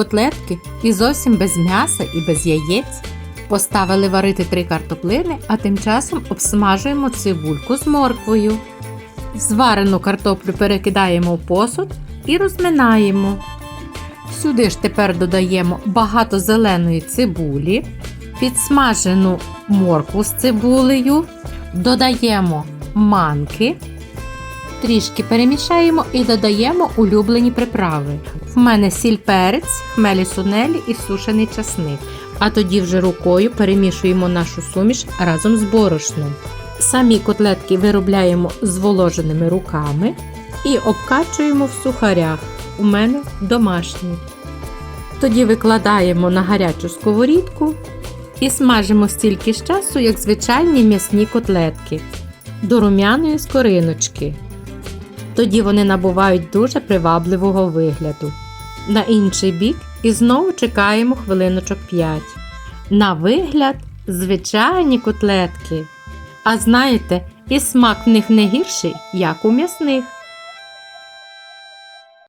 котлетки і зовсім без м'яса і без яєць. Поставили варити три картоплини, а тим часом обсмажуємо цибульку з морквою. Зварену картоплю перекидаємо в посуд і розминаємо. Сюди ж тепер додаємо багато зеленої цибулі, підсмажену моркву з цибулею, додаємо манки, трішки перемішаємо і додаємо улюблені приправи. В мене сіль перець, хмелі сунелі і сушений часник. А тоді вже рукою перемішуємо нашу суміш разом з борошном. Самі котлетки виробляємо зволоженими руками і обкачуємо в сухарях. У мене домашні. Тоді викладаємо на гарячу сковорідку і смажимо стільки ж часу, як звичайні м'ясні котлетки до рум'яної скориночки. Тоді вони набувають дуже привабливого вигляду. На інший бік і знову чекаємо хвилиночок 5. На вигляд звичайні котлетки. А знаєте, і смак в них не гірший, як у м'ясних.